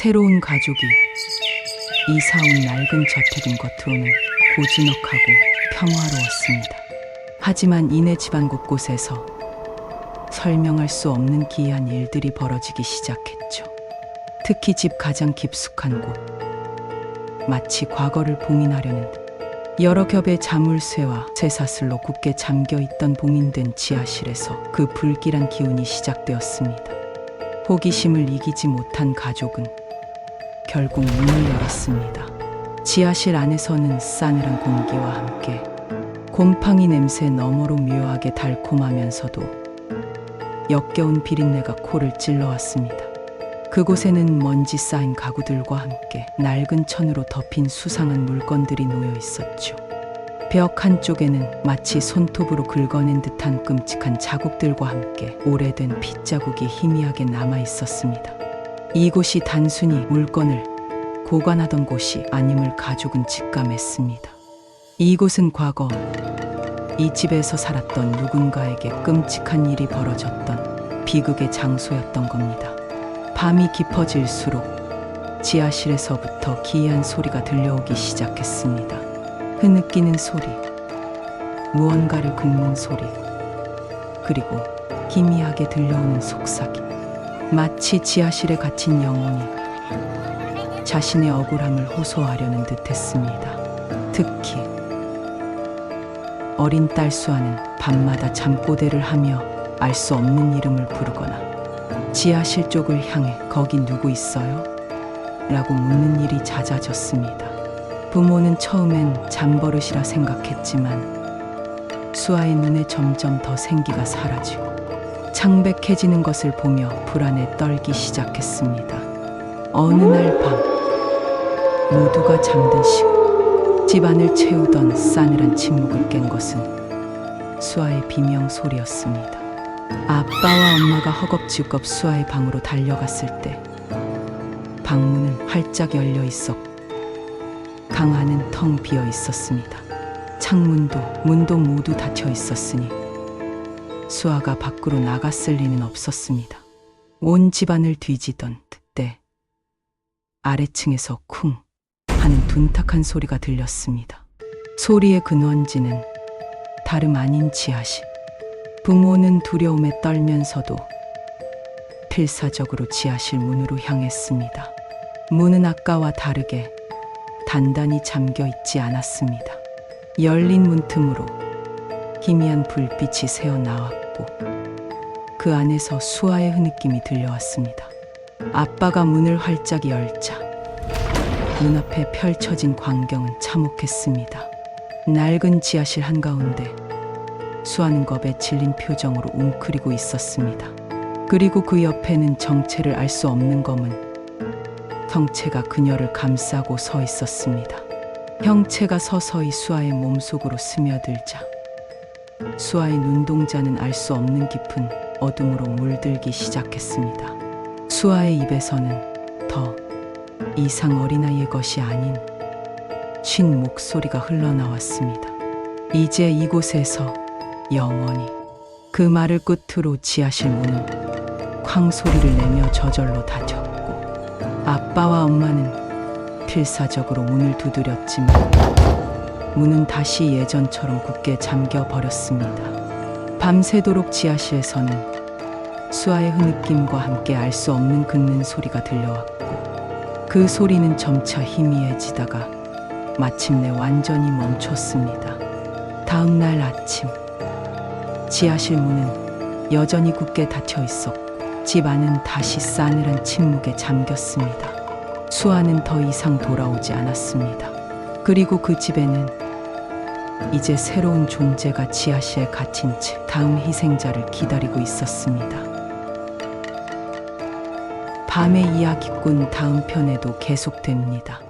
새로운 가족이 이사 온 낡은 저택인 겉으로는 고즈넉하고 평화로웠습니다. 하지만 이내 집안 곳곳에서 설명할 수 없는 기이한 일들이 벌어지기 시작했죠. 특히 집 가장 깊숙한 곳, 마치 과거를 봉인하려는 듯 여러 겹의 자물쇠와 쇠사슬로 굳게 잠겨 있던 봉인된 지하실에서 그 불길한 기운이 시작되었습니다. 호기심을 이기지 못한 가족은 결국 문을 열었습니다. 지하실 안에서는 싸늘한 공기와 함께 곰팡이 냄새 너머로 묘하게 달콤하면서도 역겨운 비린내가 코를 찔러왔습니다. 그곳에는 먼지 쌓인 가구들과 함께 낡은 천으로 덮인 수상한 물건들이 놓여 있었죠. 벽 한쪽에는 마치 손톱으로 긁어낸 듯한 끔찍한 자국들과 함께 오래된 핏자국이 희미하게 남아 있었습니다. 이곳이 단순히 물건을 보관하던 곳이 아님을 가족은 직감했습니다. 이곳은 과거 이 집에서 살았던 누군가에게 끔찍한 일이 벌어졌던 비극의 장소였던 겁니다. 밤이 깊어질수록 지하실에서부터 기이한 소리가 들려오기 시작했습니다. 흐느끼는 소리, 무언가를 긁는 소리, 그리고 희미하게 들려오는 속삭임. 마치 지하실에 갇힌 영혼이 자신의 억울함을 호소하려는 듯 했습니다. 특히 어린 딸 수아는 밤마다 잠꼬대를 하며 알 수 없는 이름을 부르거나 지하실 쪽을 향해 거기 누구 있어요? 라고 묻는 일이 잦아졌습니다. 부모는 처음엔 잠버릇이라 생각했지만 수아의 눈에 점점 더 생기가 사라지고 창백해지는 것을 보며 불안에 떨기 시작했습니다. 어느 날 밤 모두가 잠든 시각 집안을 채우던 싸늘한 침묵을 깬 것은 수아의 비명 소리였습니다. 아빠와 엄마가 허겁지겁 수아의 방으로 달려갔을 때 방문은 활짝 열려 있었고 방 안은 텅 비어 있었습니다. 창문도 문도 모두 닫혀 있었으니 수아가 밖으로 나갔을 리는 없었습니다. 온 집안을 뒤지던 그때 아래층에서 쿵 하는 둔탁한 소리가 들렸습니다. 소리의 근원지는 다름 아닌 지하실. 부모는 두려움에 떨면서도 필사적으로 지하실 문으로 향했습니다. 문은 아까와 다르게 단단히 잠겨 있지 않았습니다. 열린 문틈으로 희미한 불빛이 새어 나왔고 그 안에서 수아의 흐느낌이 들려왔습니다. 아빠가 문을 활짝 열자 눈앞에 펼쳐진 광경은 참혹했습니다. 낡은 지하실 한가운데 수아는 겁에 질린 표정으로 웅크리고 있었습니다. 그리고 그 옆에는 정체를 알 수 없는 검은 형체가 그녀를 감싸고 서 있었습니다. 형체가 서서히 수아의 몸속으로 스며들자 수아의 눈동자는 알 수 없는 깊은 어둠으로 물들기 시작했습니다. 수아의 입에서는 더 이상 어린아이의 것이 아닌 쉰 목소리가 흘러나왔습니다. 이제 이곳에서 영원히 그 말을 끝으로 지하실 문은 쾅 소리를 내며 저절로 닫혔고 아빠와 엄마는 필사적으로 문을 두드렸지만 문은 다시 예전처럼 굳게 잠겨 버렸습니다. 밤새도록 지하실에서는 수아의 흐느낌과 함께 알 수 없는 긁는 소리가 들려왔고 그 소리는 점차 희미해지다가 마침내 완전히 멈췄습니다. 다음 날 아침 지하실 문은 여전히 굳게 닫혀 있었고 집 안은 다시 싸늘한 침묵에 잠겼습니다. 수아는 더 이상 돌아오지 않았습니다. 그리고 그 집에는 이제 새로운 존재가 지하실에 갇힌 채 다음 희생자를 기다리고 있었습니다. 밤의 이야기꾼 다음 편에도 계속됩니다.